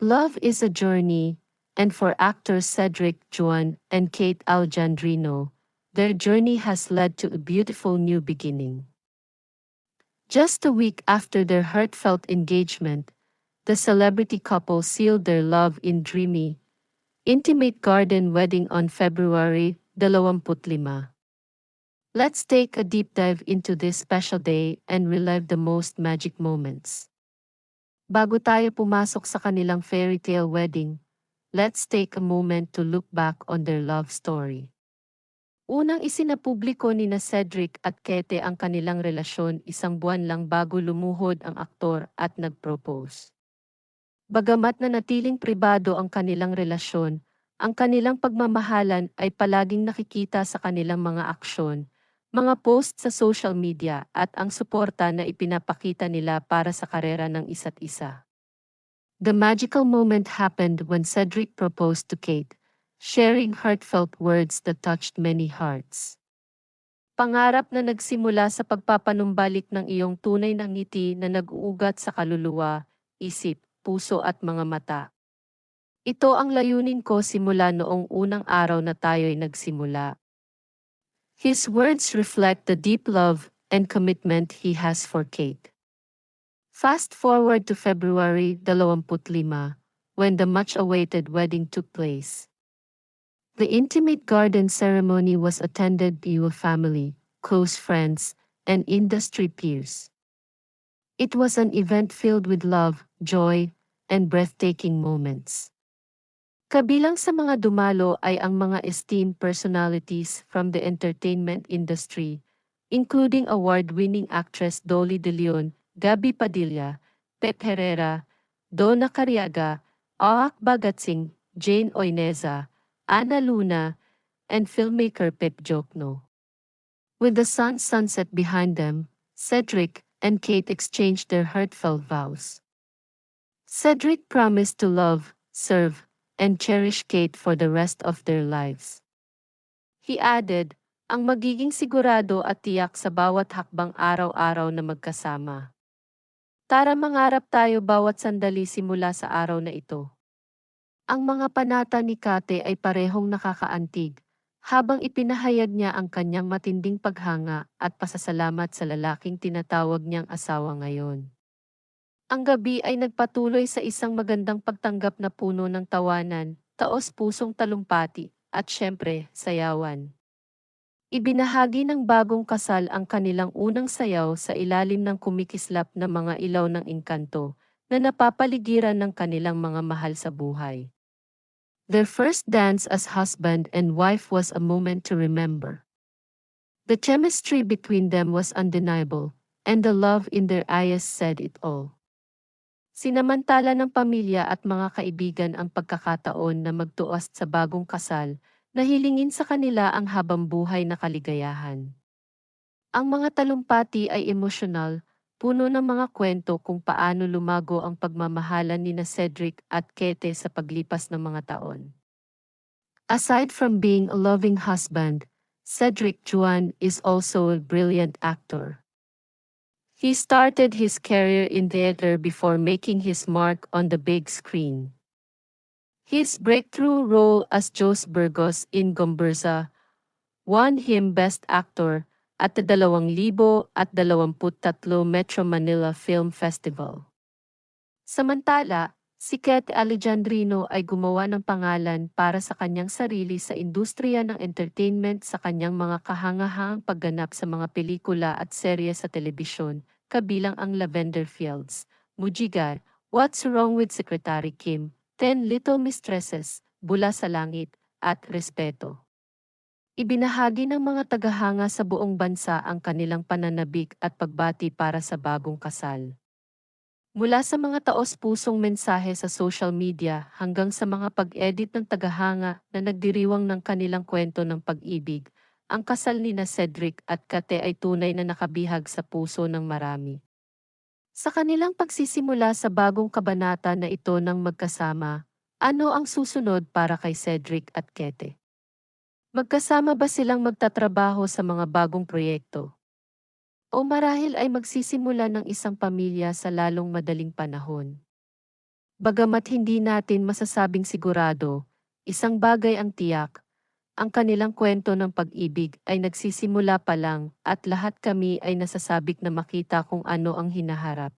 Love is a journey, and for actors Cedric Juan and Kate Alejandrino, their journey has led to a beautiful new beginning. Just a week after their heartfelt engagement, the celebrity couple sealed their love in dreamy, intimate garden wedding on February 25. Let's take a deep dive into this special day and relive the most magic moments. Bago tayo pumasok sa kanilang fairy tale wedding, let's take a moment to look back on their love story. Unang isinapubliko ni na Cedric at Kete ang kanilang relasyon isang buwan lang bago lumuhod ang aktor at nag-propose. Bagamat na natiling pribado ang kanilang relasyon, ang kanilang pagmamahalan ay palaging nakikita sa kanilang mga aksyon, mga post sa social media at ang suporta na ipinapakita nila para sa karera ng isa't isa. The magical moment happened when Cedric proposed to Kate, sharing heartfelt words that touched many hearts. Pangarap na nagsimula sa pagpapanumbalik ng iyong tunay na ngiti na nag-uugat sa kaluluwa, isip, puso at mga mata. Ito ang layunin ko simula noong unang araw na tayo'y nagsimula. His words reflect the deep love and commitment he has for Kate. Fast forward to February 25, when the much-awaited wedding took place. The intimate garden ceremony was attended by your family, close friends, and industry peers. It was an event filled with love, joy, and breathtaking moments. Kabilang sa mga dumalo ay ang mga esteemed personalities from the entertainment industry, including award-winning actress Dolly De Leon, Gabi Padilla, Pep Herrera, Donna Cariaga, Aak Bagatsing, Jane Oineza, Ana Luna, and filmmaker Pep Jokno. With the sun sunset behind them, Cedric and Kate exchanged their heartfelt vows. Cedric promised to love, serve, and cherish Kate for the rest of their lives. He added, ang magiging sigurado at tiyak sa bawat hakbang araw-araw na magkasama. Tara mangarap tayo bawat sandali simula sa araw na ito. Ang mga panata ni Kate ay parehong nakakaantig, habang ipinahayag niya ang kanyang matinding paghanga at pasasalamat sa lalaking tinatawag niyang asawa ngayon. Ang gabi ay nagpatuloy sa isang magandang pagtanggap na puno ng tawanan, taos-pusong talumpati, at syempre, sayawan. Ibinahagi ng bagong kasal ang kanilang unang sayaw sa ilalim ng kumikislap na mga ilaw ng engkanto na napapaligiran ng kanilang mga mahal sa buhay. Their first dance as husband and wife was a moment to remember. The chemistry between them was undeniable, and the love in their eyes said it all. Sinamantala ng pamilya at mga kaibigan ang pagkakataon na magtuos sa bagong kasal, na hilingin sa kanila ang habang buhay na kaligayahan. Ang mga talumpati ay emosyonal, puno ng mga kwento kung paano lumago ang pagmamahalan ni na Cedric at Kete sa paglipas ng mga taon. Aside from being a loving husband, Cedric Juan is also a brilliant actor. He started his career in theater before making his mark on the big screen. His breakthrough role as Jos Burgos in Gomburza won him Best Actor at the 2023 Metro Manila Film Festival. Samantala, si Ket Alejandrino ay gumawa ng pangalan para sa kanyang sarili sa industriya ng entertainment sa kanyang mga kahangahangang pagganap sa mga pelikula at serye sa telebisyon, kabilang ang Lavender Fields, Mujigar, What's Wrong with Secretary Kim, Ten Little Mistresses, Bula sa Langit, at Respeto. Ibinahagi ng mga tagahanga sa buong bansa ang kanilang pananabik at pagbati para sa bagong kasal. Mula sa mga taos-pusong mensahe sa social media hanggang sa mga pag-edit ng tagahanga na nagdiriwang ng kanilang kwento ng pag-ibig, ang kasal ni na Cedric at Kate ay tunay na nakabihag sa puso ng marami. Sa kanilang pagsisimula sa bagong kabanata na ito ng magkasama, ano ang susunod para kay Cedric at Kate? Magkasama ba silang magtatrabaho sa mga bagong proyekto? O marahil ay magsisimula ng isang pamilya sa lalong madaling panahon. Bagamat hindi natin masasabing sigurado, isang bagay ang tiyak. Ang kanilang kwento ng pag-ibig ay nagsisimula pa lang at lahat kami ay nasasabik na makita kung ano ang hinaharap.